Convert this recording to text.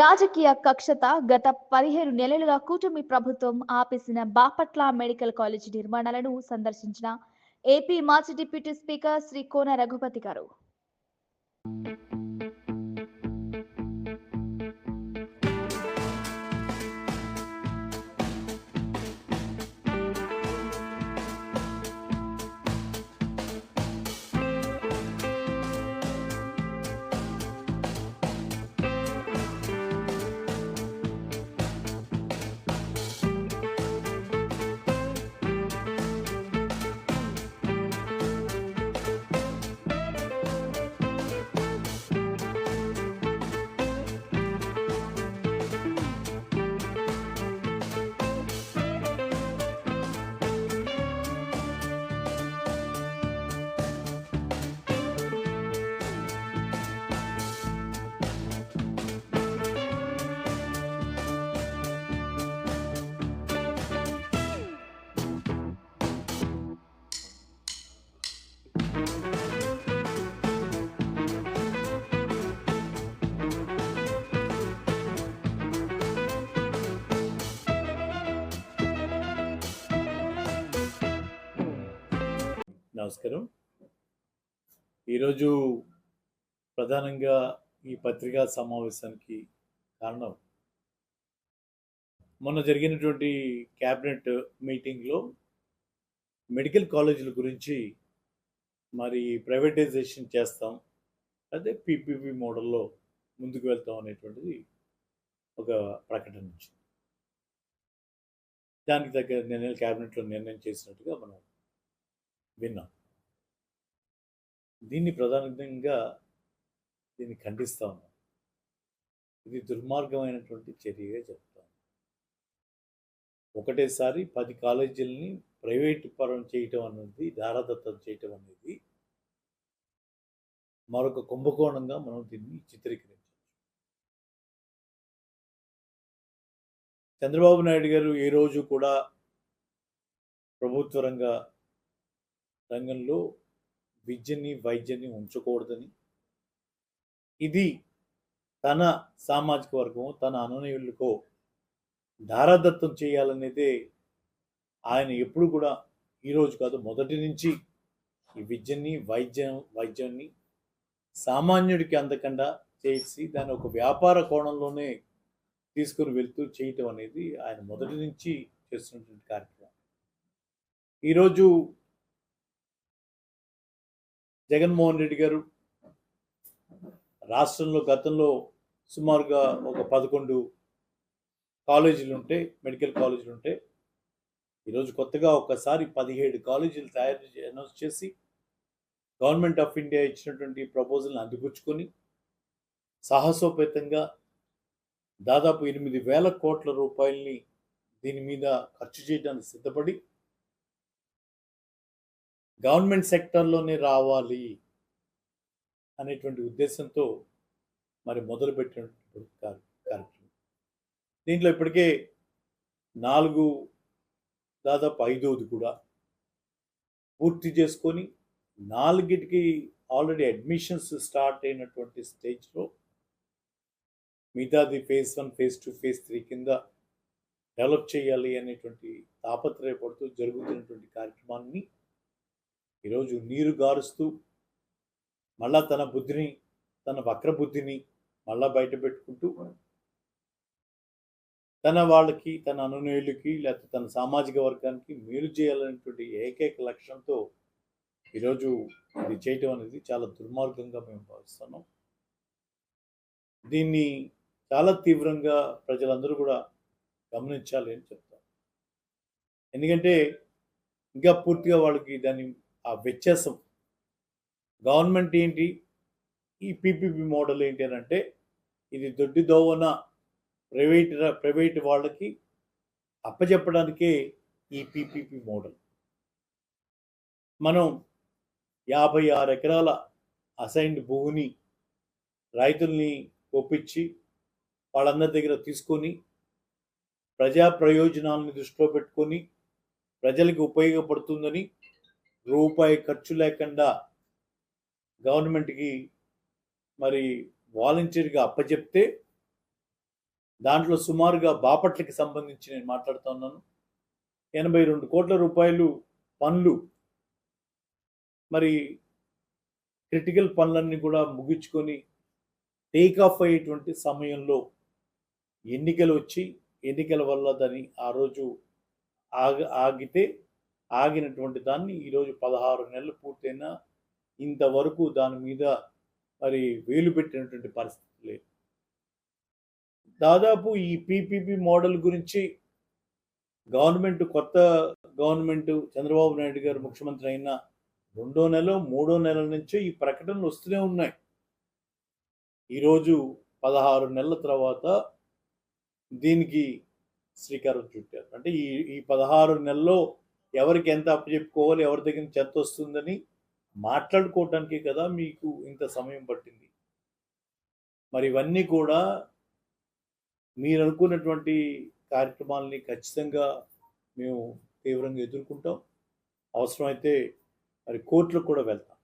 రాజకీయ కక్షత గత పదిహేను నెలలుగా కూటమి ప్రభుత్వం ఆపేసిన బాపట్ల మెడికల్ కాలేజ్ నిర్మాణాలను సందర్శించిన ఏపీ మాజీ డిప్యూటీ స్పీకర్ శ్రీ కోన రఘుపతి గారు. నమస్కారం. ఈరోజు ప్రధానంగా ఈ పత్రికా సమావేశానికి కారణం. మొన్న జరిగినటువంటి క్యాబినెట్ మీటింగ్లో మెడికల్ కాలేజీల గురించి మరి ప్రైవేటైజేషన్ చేస్తాం అదే పీపీపీ మోడల్లో ముందుకు వెళ్తాం అనేటువంటిది ఒక ప్రకటన వచ్చింది. దానికి తగ్గ నిర్ణయం క్యాబినెట్లో నిర్ణయం చేసినట్టుగా మనం విన్నాం. దీన్ని ప్రధానంగా దీన్ని ఖండిస్తా ఉన్నాం. ఇది దుర్మార్గమైనటువంటి చర్యగా చెప్తాను ఒకటేసారి పది కాలేజీలని ప్రైవేట్ పరం చేయటం అనేది దారాదత్తం చేయటం అనేది మరొక కుంభకోణంగా మనం దీన్ని చిత్రీకరించవచ్చు. చంద్రబాబు నాయుడు గారు ఏ రోజు కూడా ప్రభుత్వ రంగ రంగంలో విద్యని వైద్యని ఉంచకూడదని. ఇది తన సామాజిక వర్గం తన అనునయులకో ధారాదత్తం చేయాలనేదే ఆయన ఎప్పుడు కూడా ఈరోజు కాదు మొదటి నుంచి ఈ విద్యని వైద్యం వైద్యాన్ని సామాన్యుడికి అందకుండా చేసి దాన్ని ఒక వ్యాపార కోణంలోనే తీసుకుని వెళ్తూ చేయటం అనేది ఆయన మొదటి నుంచి చేస్తున్నటువంటి కార్యక్రమం. ఈరోజు జగన్మోహన్ రెడ్డి గారు రాష్ట్రంలో గతంలో సుమారుగా ఒక పదకొండు కాలేజీలు ఉంటే మెడికల్ కాలేజీలు ఉంటే ఈరోజు కొత్తగా ఒకసారి పదిహేడు కాలేజీలు తయారు అనౌన్స్ చేసి గవర్నమెంట్ ఆఫ్ ఇండియా ఇచ్చినటువంటి ప్రపోజల్ని అందిపుచ్చుకొని సాహసోపేతంగా దాదాపు ఎనిమిది వేల కోట్ల రూపాయల్ని దీని మీద ఖర్చు చేయడానికి సిద్ధపడి గవర్నమెంట్ సెక్టర్లోనే రావాలి అనేటువంటి ఉద్దేశంతో మరి మొదలుపెట్టినటువంటి కార్యక్రమం. దీంట్లో ఇప్పటికే నాలుగు దాదాపు ఐదవది కూడా పూర్తి చేసుకొని నాలుగిటికి ఆల్రెడీ అడ్మిషన్స్ స్టార్ట్ అయినటువంటి స్టేజ్లో మిగతాది phase one phase two phase three కింద డెవలప్ చేయాలి అనేటువంటి తాపత్రయపడుతూ జరుగుతున్నటువంటి కార్యక్రమాన్ని ఈరోజు నీరు గారుస్తూ మళ్ళా తన బుద్ధిని తన వక్రబుద్ధిని మళ్ళా బయట పెట్టుకుంటూ తన వాళ్ళకి తన అనునయులకి లేకపోతే తన సామాజిక వర్గానికి మేలు చేయాలనేటువంటి ఏకైక లక్ష్యంతో ఈరోజు ఇది చేయటం అనేది చాలా దుర్మార్గంగా మేము భావిస్తున్నాం. దీన్ని చాలా తీవ్రంగా ప్రజలందరూ కూడా గమనించాలి అని చెప్తాను ఎందుకంటే ఇంకా పూర్తిగా వాళ్ళకి దాని ఆ వ్యత్యాసం. గవర్నమెంట్ ఏంటి? ఈ పీపీపీ మోడల్ ఏంటి అని అంటే ఇది దొడ్డి దోవన ప్రైవేట్ ప్రైవేట్ వాళ్ళకి అప్పచెప్పడానికే ఈ పీపీపీ మోడల్. మనం యాభై ఆరు ఎకరాల అసైన్డ్ భూమిని రైతుల్ని ఒప్పించి వాళ్ళందరి దగ్గర తీసుకొని ప్రజా ప్రయోజనాలను దృష్టిలో పెట్టుకొని ప్రజలకు ఉపయోగపడుతుందని రూపాయి ఖర్చు లేకుండా గవర్నమెంట్కి మరి వాలంటీర్గా అప్పచెప్తే దాంట్లో సుమారుగా బాపట్లకి సంబంధించి నేను మాట్లాడుతున్నాను ఎనభై రెండు కోట్ల రూపాయలు పనులు. మరి క్రిటికల్ పనులన్నీ కూడా ముగించుకొని టేక్ ఆఫ్ అయ్యేటువంటి సమయంలో ఎన్నికలు వచ్చి ఎన్నికల వల్ల దాన్ని ఆ రోజు ఆగ ఆగితే ఆగినటువంటి దాన్ని ఈరోజు పదహారు నెలలు పూర్తయినా ఇంతవరకు దాని మీద మరి వేలు పెట్టినటువంటి పరిస్థితి లేదు. దాదాపు ఈ పీపీపీ మోడల్ గురించి గవర్నమెంట్ కొత్త గవర్నమెంట్ చంద్రబాబు నాయుడు గారు ముఖ్యమంత్రి అయిన రెండో నెల మూడో నెల నుంచే ఈ ప్రకటనలు వస్తూనే ఉన్నాయి. ఈరోజు పదహారు నెలల తర్వాత దీనికి శ్రీకారం చుట్టారు. అంటే ఈ ఈ పదహారు నెలల్లో ఎవరికి ఎంత అప్పచెప్పుకోవాలి ఎవరి దగ్గర నుంచి ఎంత వస్తుందని మాట్లాడుకోవటానికి కదా మీకు ఇంత సమయం పట్టింది. మరి ఇవన్నీ కూడా మీరు అనుకున్నటువంటి కార్యక్రమాలని ఖచ్చితంగా మేము తీవ్రంగా ఎదుర్కొంటాం. అవసరమైతే మరి కోర్టులకు కూడా వెళ్తాం.